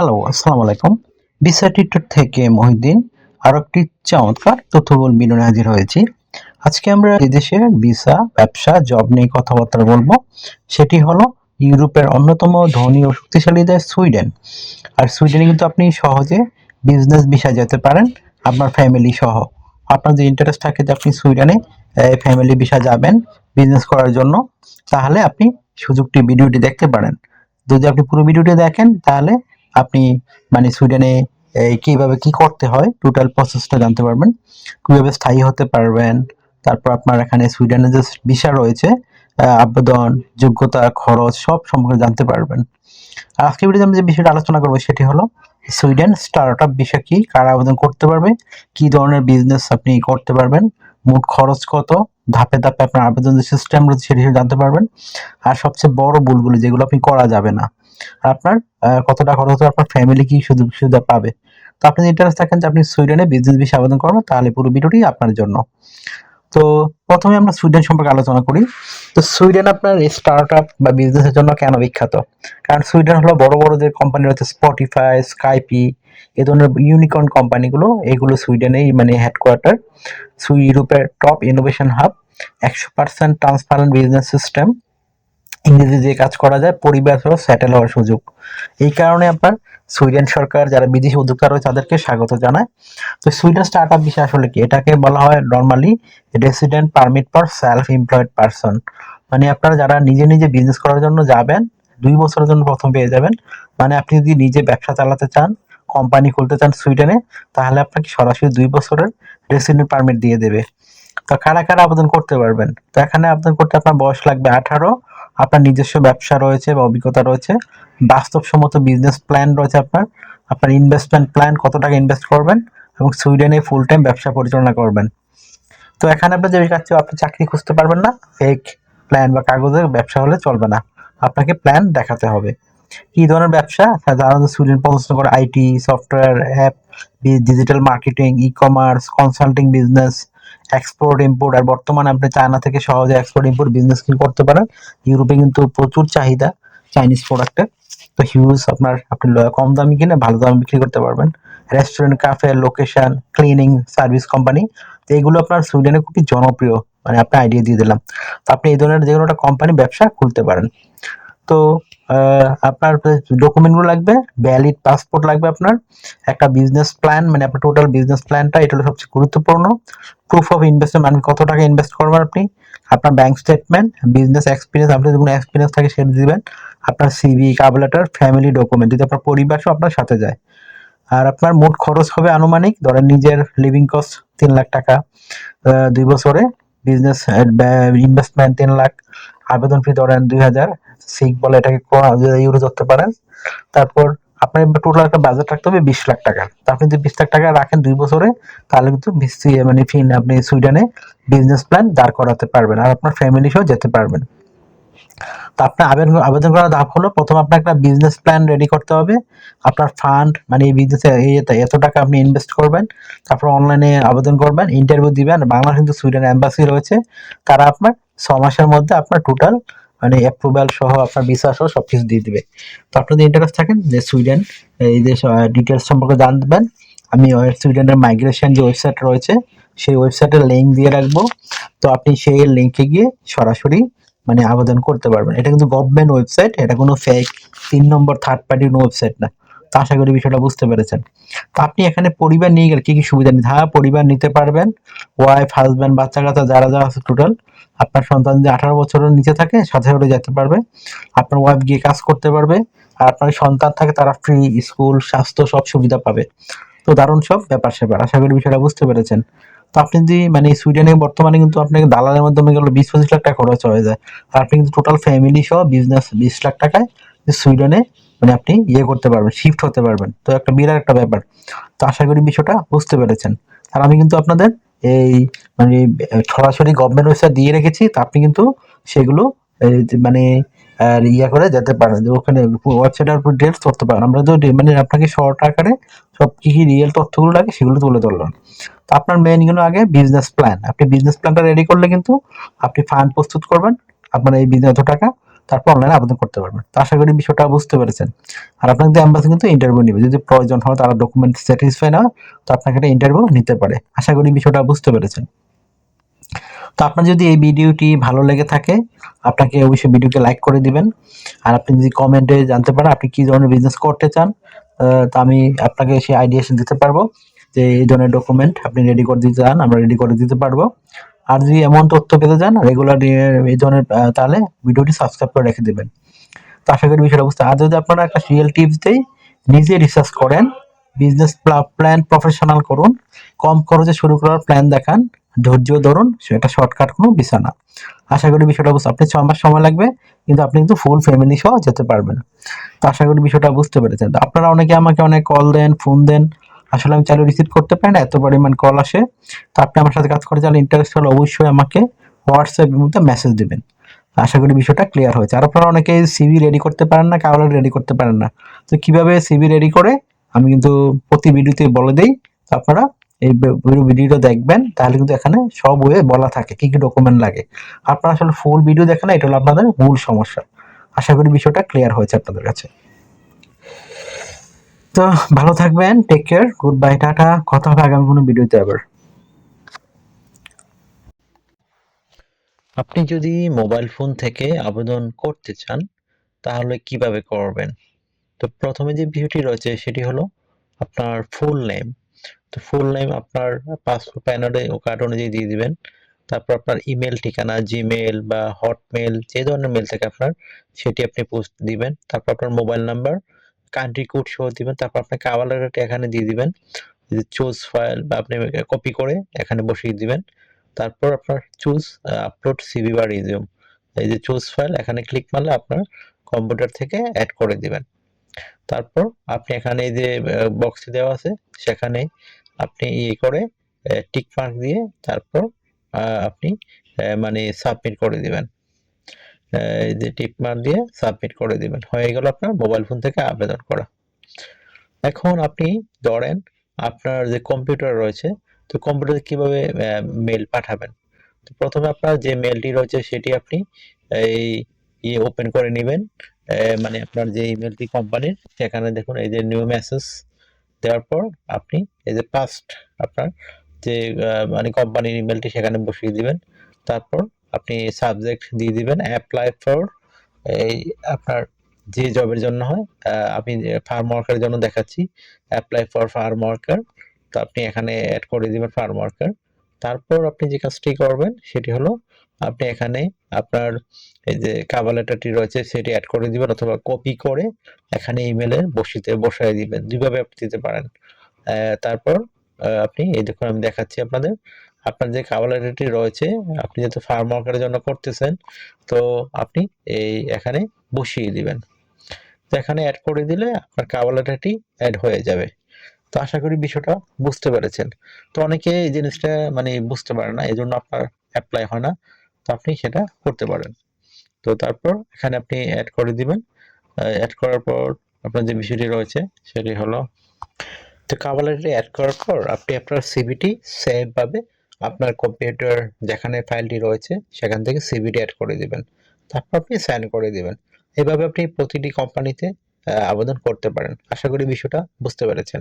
Hello আসসালামু আলাইকুম visa tutor থেকে মহিউদ্দিন, আরও একটি চমৎকার তথ্যবল বিনোদনে হাজির হয়েছি। আজকে আমরা বিদেশের ভিসা ব্যবসা জব নিয়ে কথাবার্তা বলব, সেটি হলো ইউরোপের অন্যতম ধনী ও শক্তিশালী দেশ সুইডেন। আর সুইডেনে কিন্তু আপনি সহজে বিজনেস ভিসা যেতে পারেন, আপনার ফ্যামিলি সহ। আপনার যে ইন্টারেস্ট থাকে যে আপনি সুইডেনে ফ্যামিলি ভিসা যাবেন বিজনেস করার জন্য, তাহলে আপনি সুযোগটি ভিডিওটি দেখতে পারেন। যদি আপনি পুরো ভিডিওটি দেখেন, তাহলে আপনি মানে সুইডেনে কীভাবে কি করতে হয় টোটাল প্রসেসটা জানতে পারবেন। কীভাবে স্থায়ী হতে পারবেন, তারপর আপনার এখানে সুইডেনে যে ভিসা রয়েছে আবেদন, যোগ্যতা, খরচ, সব সম্পর্কে জানতে পারবেন। আর আজকে ভিডিওতে আমি যে বিষয়টা আলোচনা করব সেটি হলো, সুইডেন স্টার্ট আপ ভিসা কি, কারা আবেদন করতে পারবে, কি ধরনের বিজনেস আপনি করতে পারবেন, মোট খরচ কত, ধাপে ধাপে আপনার আবেদন যে সিস্টেম রয়েছে সেটি জানতে পারবেন। আর সবচেয়ে বড় ভুলগুলো যেগুলো আপনি করা যাবে না আপনার কত টাকা খরচ হবে আপনার ফ্যামিলি কি সুযোগ সুবিধা পাবে? তো আপনি ইন্টারেস্ট থাকেন যে আপনি সুইডেনে বিজনেস ভিসা আবেদন করবেন তাহলে পুরো ভিডিওটি আপনার জন্য। তো প্রথমে আমরা সুইডেন সম্পর্কে আলোচনা করি। তো সুইডেন আপনার স্টার্ট আপ বা বিজনেসের জন্য কেন বিখ্যাত? কারণ সুইডেন হলো বড় বড় যে কোম্পানি রয়েছে স্পটিফাই স্কাইপি এ ধরনের ইউনিকর্ন কোম্পানিগুলো এগুলো সুইডেনেই মানে হেডকোয়ার্টার সুই ইউরোপের টপ ইনোভেশন হাব একশো পার্সেন্ট ট্রান্সপারেন্ট বিজনেস সিস্টেম ইংরেজি যে কাজ করা যায় পরিবার সহ সেটেল হওয়ার সুযোগ। এই কারণে আপনার সুইডেন সরকার, যারা বিদেশি উদ্যোক্তা রয়েছে, তাদেরকে স্বাগত জানায়। তো সুইডেন স্টার্ট আপ বিষয় আসলে কি? এটাকে বলা হয় normally resident permit for self employed person মানে আপনারা যারা নিজে নিজে বিজনেস করার জন্য যাবেন, দুই বছরের জন্য প্রথম পেয়ে যাবেন। মানে আপনি যদি নিজে ব্যবসা চালাতে চান কোম্পানি খুলতে চান সুইডেনে, তাহলে আপনাকে সরাসরি দুই বছরের রেসিডেন্ট পারমিট দিয়ে দেবে। তো কারা কারা আবেদন করতে পারবেন? তো এখানে আবেদন করতে আপনার বয়স লাগবে আঠারো। আপনার নিজস্ব ব্যবসা রয়েছে বা অভিজ্ঞতা রয়েছে, বাস্তবসম্মত বিজনেস প্ল্যান রয়েছে আপনার আপনার ইনভেস্টমেন্ট প্ল্যান কত টাকা ইনভেস্ট করবেন এবং সুইডেনে ফুল টাইম ব্যবসা পরিচালনা করবেন। তো এখানে আপনার যে কাছে আপনি চাকরি খুঁজতে পারবেন না ফেক প্ল্যান বা কাগজের ব্যবসা হলে চলবে না। আপনাকে প্ল্যান দেখাতে হবে। কি ধরনের ব্যবসা? সাধারণত সুইডেন পছন্দ করে IT software app digital marketing e commerce consulting business export import আর বর্তমানে আপনি চায়না থেকে সহজে এক্সপোর্ট ইম্পোর্ট বিজনেস কিন্তু করতে পারেন। ইউরোপে কিন্তু প্রচুর চাহিদা চাইনিজ প্রোডাক্টের তো হিউজ আপনার, আপনি কম দামে কিনে ভালো দামে বিক্রি করতে পারবেন। Restaurant cafe location cleaning service company তো এগুলো আপনার সুইডেনে খুবই জনপ্রিয়। মানে আপনি আইডিয়া দিয়ে দিলাম। তো আপনি এই ধরনের যে কোনো একটা কোম্পানি ব্যবসা খুলতে পারেন। তো আপনার ডকুমেন্টগুলো লাগবে ভ্যালিড পাসপোর্ট লাগবে আপনার, একটা বিজনেস প্ল্যান মানে আপনার টোটাল বিজনেস প্ল্যানটা এটা হলো সবচেয়ে গুরুত্বপূর্ণ। প্রুফ অফ ইনভেস্টমেন্ট মানে কত টাকা ইনভেস্ট করবেন আপনি, আপনার ব্যাংক স্টেটমেন্ট বিজনেস এক্সপিরিয়েন্স আপনার যদি কোনো এক্সপিরিয়েন্স থাকে সেটা দিবেন, আপনার সিভি কাবল ফ্যামিলি ডকুমেন্ট যদি আপনার পরিবার সহ আপনার সাথে যায়। আর আপনার মোট খরচ হবে আনুমানিক, ধরেন নিজের লিভিং কস্ট তিন লাখ টাকা দুই বছরে বিজনেস ইনভেস্টমেন্ট তিন লাখ আবেদন ফি ধরেন দুই হাজার সিক বলে এটাকে ইউরো ধরতে পারেন। তারপর আপনার টোটাল একটা বাজেট রাখতে হবে বিশ লাখ টাকা। তা আপনি যদি বিশ লাখ টাকা রাখেন দুই বছরে, তাহলে কিন্তু মানে ফিন আপনি সুইডেনে বিজনেস প্ল্যান দাঁড় করাতে পারবেন আর আপনার ফ্যামিলি সহ যেতে পারবেন। তো আপনার আবেদন আবেদন করার ধাপ হলো প্রথম আপনার একটা বিজনেস প্ল্যান রেডি করতে হবে। আপনার ফান্ড মানে এই বিজনেসে এত- টাকা আপনি ইনভেস্ট করবেন, তারপর অনলাইনে আবেদন করবেন ইন্টারভিউ দিবেন। বাংলাদেশ কিন্তু সুইডেন এম্বাসি রয়েছে। তারা আপনার ছ মাসের মধ্যে আপনার টোটাল মানে অ্যাপ্রুভাল সহ আপনার ভিসা সহ সব কিছু দিয়ে দেবে। তো আপনি যদি ইন্টারেস্ট থাকেন যে সুইডেন, এই যে ডিটেলস সম্পর্কে জানবেন, আমি সুইডেনের মাইগ্রেশন যে ওয়েবসাইট রয়েছে, সেই ওয়েবসাইটের লিঙ্ক দিয়ে রাখব। তো আপনি সেই লিঙ্কে গিয়ে সরাসরি মানে আবেদন করতে পারবেন। এটা কিন্তু গভর্নমেন্ট ওয়েবসাইট এটা কোনো ফেক তিন নম্বর থার্ড পার্টির ওয়েবসাইট না। তো আশা করি বিষয়টা বুঝতে পেরেছেন। তো আপনি এখানে পরিবার নিয়ে গেলে কি কি সুবিধা নিতে হ্যাঁ পরিবার নিতে পারবেন। ওয়াইফ হাজব্যান্ড বাচ্চা কাচ্চা যারা যারা আছে টোটাল আপনার সন্তান যদি আঠারো বছরের নিচে থাকে, সাথে সাথে যেতে পারবে। আপনার ওয়াইফ গিয়ে কাজ করতে পারবে। আর আপনার সন্তান থাকে তারা ফ্রি স্কুল স্বাস্থ্য সব সুবিধা পাবে। তো দারুণ সব ব্যাপার স্যাপার, আশা করি বিষয়টা বুঝতে পেরেছেন। তো আপনি যদি মানে সুইডেনে বর্তমানে কিন্তু আপনাকে দালালের মাধ্যমে গেলে বিশ পঁচিশ লাখ টাকা খরচ হয়ে যায়। আর আপনি কিন্তু টোটাল ফ্যামিলি সহ বিজনেস বিশ লাখ টাকায় সুইডেনে মানে আপনি ইয়ে করতে পারবেন শিফট হতে পারবেন। তো একটা বিরাট একটা ব্যাপার। তো আশা করি বিষয়টা বুঝতে পেরেছেন। আর আমি কিন্তু আপনাদের এই মানে সরাসরি গভর্নমেন্ট ওয়েবসাইট দিয়ে রেখেছি, তা আপনি কিন্তু সেগুলো মানে আর ইয়া করে যেতে পারেন। ওখানে ওয়েবসাইটের উপর ডিটেলস করতে পারেন। আমরা তো মানে আপনাকে শর্ট আকারে সব কি কি রিয়েল তথ্যগুলো লাগে সেগুলো তুলে ধরলাম। তো আপনার মেনগুলো আগে বিজনেস প্ল্যান আপনি বিজনেস প্ল্যানটা রেডি করলে কিন্তু আপনি ফান্ড প্রস্তুত করবেন। আপনার এই বিজনেস টাকা তারপর অনলাইনে আবেদন করতে পারবেন। তো আশা করি বিষয়টা বুঝতে পেরেছেন। আর আপনাদের অ্যাম্বাসি কিন্তু ইন্টারভিউ নেবে, যদি প্রয়োজন হয় তারা ডকুমেন্ট স্যাটিসফাই না তো আপনাকে একটা ইন্টারভিউ নিতে পারে। আশা করি বিষয়টা বুঝতে পেরেছেন। তো আপনার যদি এই ভিডিওটি ভালো লেগে থাকে, আপনাকে অবশ্যই ভিডিওকে লাইক করে দিবেন। আর আপনি যদি কমেন্টে জানতে পারেন আপনি কী ধরনের বিজনেস করতে চান তা আমি আপনাকে সেই আইডিয়েশন দিতে পারব যে এই ধরনের ডকুমেন্ট আপনি রেডি করে দিতে চান, আমরা রেডি করে দিতে পারব। আর যদি এমন তথ্য পেতে চান রেগুলার এই ধরনের তাহলে ভিডিওটি সাবস্ক্রাইব করে রেখে দেবেন। তো আশা করি বিষয়টা বুঝতে আর যদি আপনারা একটা রিয়েল টিপস দেই, নিজে রিসার্চ করেন বিজনেস প্ল্যান প্রফেশনাল করুন, কম খরচে শুরু করার প্ল্যান দেখান, ধৈর্য ধরুন সেটা শর্টকাট কোনো বিষয় না আশা করি বিষয়টা বুঝতে আপনি ছ মাস সময় লাগবে, কিন্তু আপনি কিন্তু ফুল ফ্যামিলি সহ যেতে পারবেন। তো আশা করি বিষয়টা বুঝতে পেরেছেন। আপনারা অনেকে আমাকে অনেক কল দেন ফোন দেন আসলে আমি চালু রিসিভ করতে পারি না, এত পরিমাণ কল আসে। তো আপনি আমার সাথে কাজ করে চাইলে ইন্টারেস্ট হলে অবশ্যই আমাকে হোয়াটসঅ্যাপের মধ্যে মেসেজ দেবেন। আশা করি বিষয়টা ক্লিয়ার হয়েছে। আর আপনারা অনেকে সিভি রেডি করতে পারেন না কাগজ রেডি করতে পারেন না। তো কীভাবে সিভি রেডি করে, আমি কিন্তু প্রতি ভিডিওতে বলে দিই। তো আপনারা এই ভিডিওটা দেখবেন, তাহলে কিন্তু এখানে সব ওয়ে বলা থাকে, কি কি ডকুমেন্ট লাগে। আপনারা আসলে ফুল ভিডিও দেখেন না, এটা হলো আপনাদের মূল সমস্যা। আশা করি বিষয়টা ক্লিয়ার হয়েছে আপনাদের কাছে। তো ভালো থাকবেন take care good bye tata, কথা হবে আগামী কোনো ভিডিওতে আবার। আপনি যদি মোবাইল ফোন থেকে আবেদন করতে চান, তাহলে কীভাবে করবেন? তো প্রথমে যে বিষয়টি রয়েছে, সেটি হলো আপনার ফুল নেম তো ফুল নেম আপনার পাসপোর্ট প্যান ও কার্ড অনুযায়ী দিয়ে দিবেন। তারপর আপনার ইমেল ঠিকানা জিমেল বা হটমেল যে ধরনের মেল থেকে আপনার, সেটি আপনি পোস্ট দিবেন। তারপর আপনার মোবাইল নাম্বার কান্ট্রি কোড সহ দিবেন, তারপর আপনার কাভালারটি এখানে দিয়ে দিবেন। যে চুজ ফাইল বা আপনি কপি করে এখানে বসিয়ে দিবেন। তারপর আপনার চুজ আপলোড সিভি বা রিজিউম এই যে চুজ ফাইল এখানে ক্লিক মারলে আপনার কম্পিউটার থেকে অ্যাড করে দিবেন। তারপর আপনি এখানে এই যে বক্স দেওয়া আছে, সেখানে আপনি ইয়ে করে টিক মার্ক দিয়ে তারপর আপনি মানে সাবমিট করে দিবেন। এই যে টিক মার্ক দিয়ে সাবমিট করে দিবেন। হয়ে গেল আপনার মোবাইল ফোন থেকে আবেদন করা। এখন আপনি ধরেন আপনার যে কম্পিউটার রয়েছে, তো কম্পিউটারে কীভাবে মেল পাঠাবেন? তো প্রথমে আপনার যে মেলটি রয়েছে সেটি আপনি এই ইয়ে ওপেন করে নেবেন। মানে আপনার যে ইমেলটি কোম্পানির সেখানে দেখুন এই যে নিউ মেসেজ দেওয়ার পর আপনি এই যে পাস্ট আপনার যে মানে কোম্পানির ইমেলটি সেখানে বসিয়ে দিবেন। তারপর আপনি সাবজেক্ট দিয়ে দিবেন অ্যাপ্লাই ফর এই আপনার যে জবের জন্য হয় আমি ফার্ম ওয়ার্কারের জন্য দেখাচ্ছি অ্যাপ্লাই ফর ফার্ম ওয়ার্কার তো আপনি এখানে অ্যাড করে দিবেন ফার্ম ওয়ার্কার তারপর আপনি যে কাজটি করবেন সেটি হলো আপনি এখানে আপনার এই যে কাভার লেটারটি রয়েছে সেটি অ্যাড করে দিবেন অথবা কপি করে এখানে ইমেলে বসিতে, বসায় দিবেন, দুইভাবে আপনি দিতে পারেন। তারপর আপনি এই দেখুন আমি দেখাচ্ছি আপনাদের। আপনার যে কাভার রয়েছে, আপনি যেহেতু ফার্ম ওয়ার্কারের জন্য করতেছেন, তো আপনি এই এখানে বসিয়ে দিবেন। তো এখানে অ্যাড করে দিলে আপনার কাভার অ্যাড হয়ে যাবে। তো আশা করি বিষয়টা বুঝতে পেরেছেন। তো অনেকে এই জিনিসটা মানে বুঝতে পারে না এই জন্য আপনার অ্যাপ্লাই হয় না। তো আপনি সেটা করতে পারেন। তো তারপর এখানে আপনি অ্যাড করে দিবেন। অ্যাড করার পর আপনার যে বিষয়টি রয়েছে, সেটি হলো, তো কাভালারি অ্যাড করার পর আপনি আপনার সিভিটি সেভ ভাবে আপনার কম্পিউটার যেখানে ফাইলটি রয়েছে, সেখান থেকে সিভিটি অ্যাড করে দেবেন। তারপর আপনি সাইন করে দেবেন। এভাবে আপনি প্রতিটি কোম্পানিতে আবেদন করতে পারেন। আশা করি বিষয়টা বুঝতে পেরেছেন।